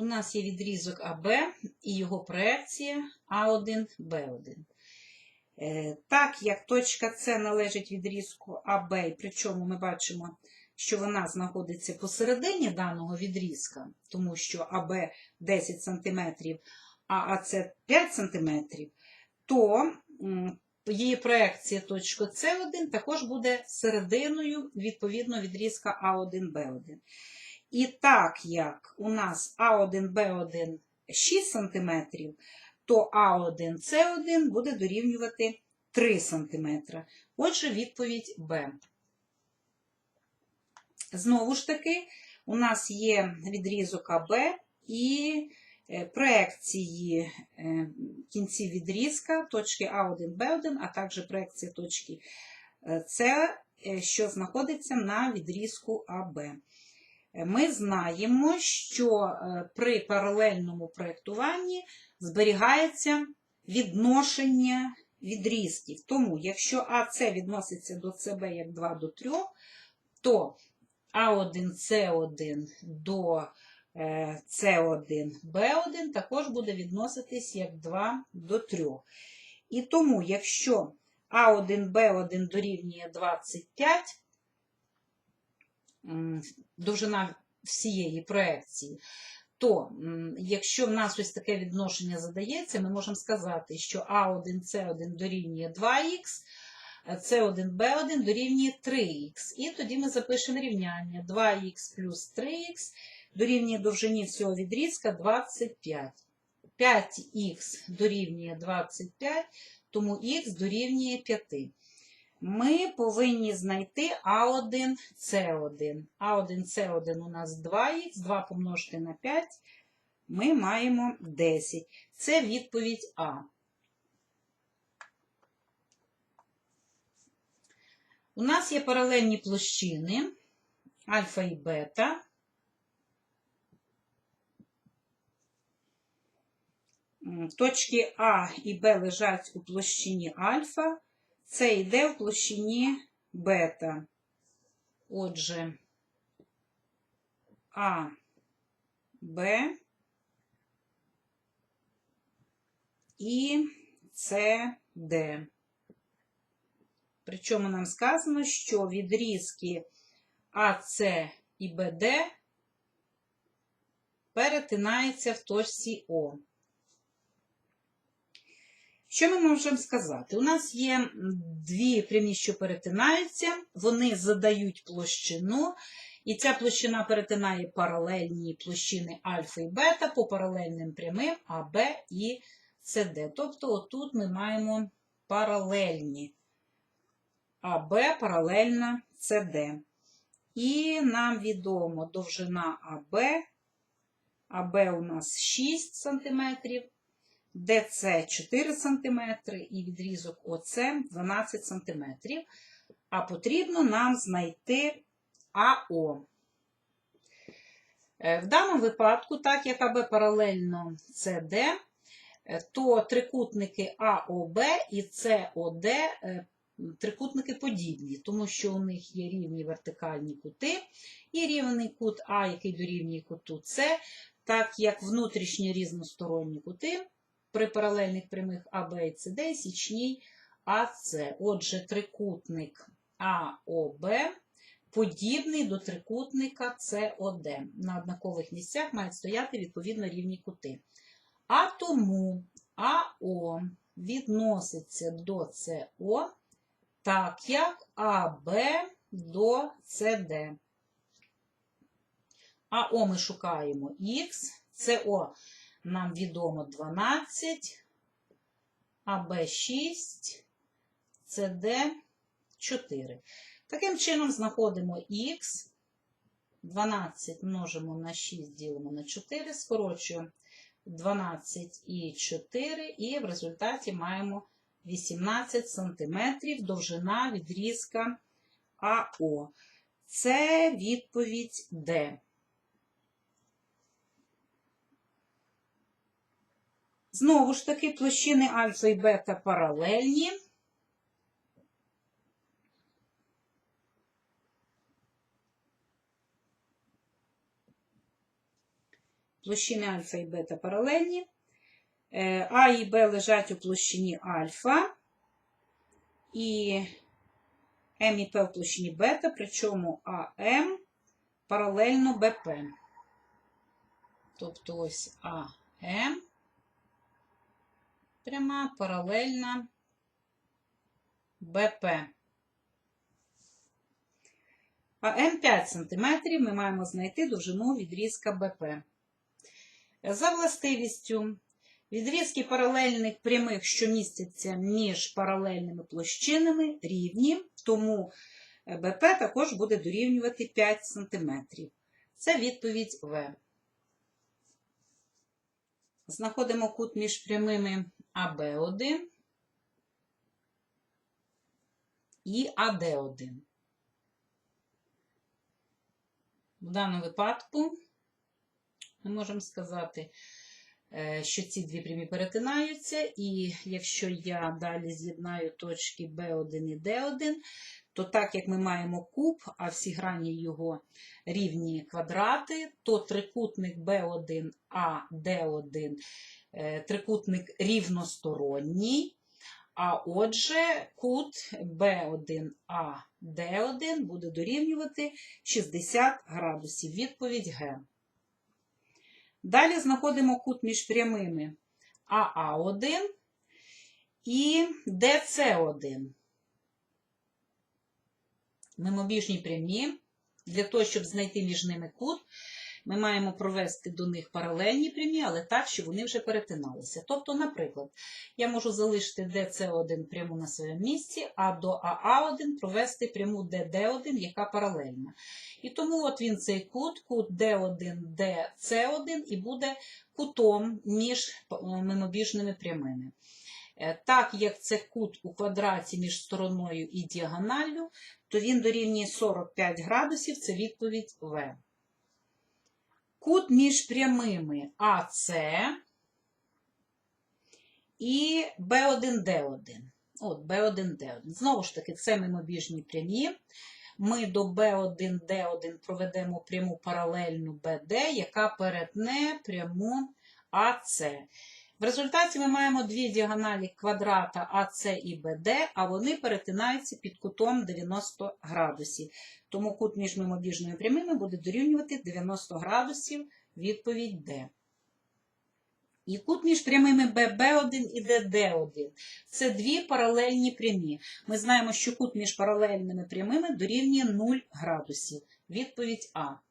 У нас є відрізок АБ і його проекція А1, Б1. Е, Так як точка С належить відрізку АБ, причому ми бачимо, що вона знаходиться посередині даного відрізка, тому що АБ 10 см, а АС 5 см, то її проекція точка С1 також буде серединою відповідно відрізка А1, Б1. І так як у нас А1, Б1 6 см, то А1, С1 буде дорівнювати 3 см. Отже, відповідь Б. Знову ж таки, у нас є відрізок АБ і е, проекції е, кінців відрізка точки А1, Б1, а також проекція точки е, С, що знаходиться на відрізку АБ. Ми знаємо, що е, при паралельному проєктуванні зберігається відношення відрізків. Тому, якщо АС відноситься до СБ як 2 до 3, то А1, С1 до е, С1, Б1 також буде відноситись як 2 до 3. І тому, якщо А1, Б1 дорівнює 25, м, довжина всієї проекції, то якщо в нас ось таке відношення задається, ми можемо сказати, що А1, С1 дорівнює 2х, С1, Б1 дорівнює 3х. І тоді ми запишемо рівняння 2х плюс 3х дорівнює довжині всього відрізка 25. 5х дорівнює 25, тому х дорівнює 5. Ми повинні знайти А1, С1. А1, С1 у нас 2х, 2 помножити на 5, ми маємо 10. Це відповідь А. У нас є паралельні площини альфа і бета. Точки А і Б лежать у площині альфа, це йде в площині бета. Отже, А, Б і С, Д. Причому нам сказано, що відрізки АС і БД перетинаються в точці О. Що ми можемо сказати? У нас є дві прямі, що перетинаються, вони задають площину, і ця площина перетинає паралельні площини альфа і бета по паралельним прямим АБ і СД. Тобто, отут ми маємо паралельні. АБ паралельна СД. І нам відомо довжина АБ. АБ у нас 6 см, ДЦ 4 см і відрізок ОЦ 12 см. А потрібно нам знайти АО. Е, В даному випадку, так як АБ паралельно СД, е, то трикутники АОБ і СОД е, трикутники подібні, тому що у них є рівні вертикальні кути і рівний кут А, який дорівнює куту С, так як внутрішні різносторонні кути при паралельних прямих АБ і СД січній АС. Отже, трикутник АОБ подібний до трикутника СОД. На однакових місцях мають стояти відповідно рівні кути. А тому АО відноситься до СО так як АБ до СД. АО ми шукаємо Х, СО нам відомо 12, АБ 6, СД 4. Таким чином знаходимо Х, 12 множимо на 6, ділимо на 4, скорочуємо 12 і 4, і в результаті маємо 18 см довжина відрізка АО. Це відповідь Д. Знову ж таки, площини альфа і бета паралельні. площини альфа і бета паралельні. Е, А і Б лежать у площині альфа. І М і П в площині бета, причому АМ паралельно БП. Тобто ось АМ пряма паралельна БП. А М 5 см ми маємо знайти довжину відрізка БП. За властивістю, відрізки паралельних прямих, що містяться між паралельними площинами, рівні, тому БП також буде дорівнювати 5 см. Це відповідь В. Знаходимо кут між прямими АБ1 і АД1. В даному випадку ми можемо сказати, що ці дві прямі перетинаються, і якщо я далі з'єднаю точки B1 і D1, то так як ми маємо куб, а всі грані його рівні квадрати, то трикутник B1А, D1 е, трикутник рівносторонній. А отже, кут B1А, D1 буде дорівнювати 60 градусів. Відповідь Г. Далі знаходимо кут між прямими АА1 і ДС1. Мимобіжні прямі. Для того, щоб знайти між ними кут, ми маємо провести до них паралельні прямі, але так, щоб вони вже перетиналися. Тобто, наприклад, я можу залишити DC1 пряму на своєму місці, а до АА1 провести пряму DD1, яка паралельна. І тому от він цей кут, кут D1, DC1 і буде кутом між мимобіжними прямими. Е, Так як це кут у квадраті між стороною і діагоналлю, то він дорівнює 45 градусів, це відповідь В. Кут між прямими АС і B1D1. От, B1D1. Знову ж таки, це мимобіжні прямі. Ми до B1D1 проведемо пряму паралельну BD, яка перетне пряму АС. В результаті ми маємо дві діагоналі квадрата АС і BD, а вони перетинаються під кутом 90 градусів. Тому кут між мимобіжними прямими буде дорівнювати 90 градусів, відповідь Д. І кут між прямими ББ1 і ДД1. Це дві паралельні прямі. Ми знаємо, що кут між паралельними прямими дорівнює 0 градусів. Відповідь А.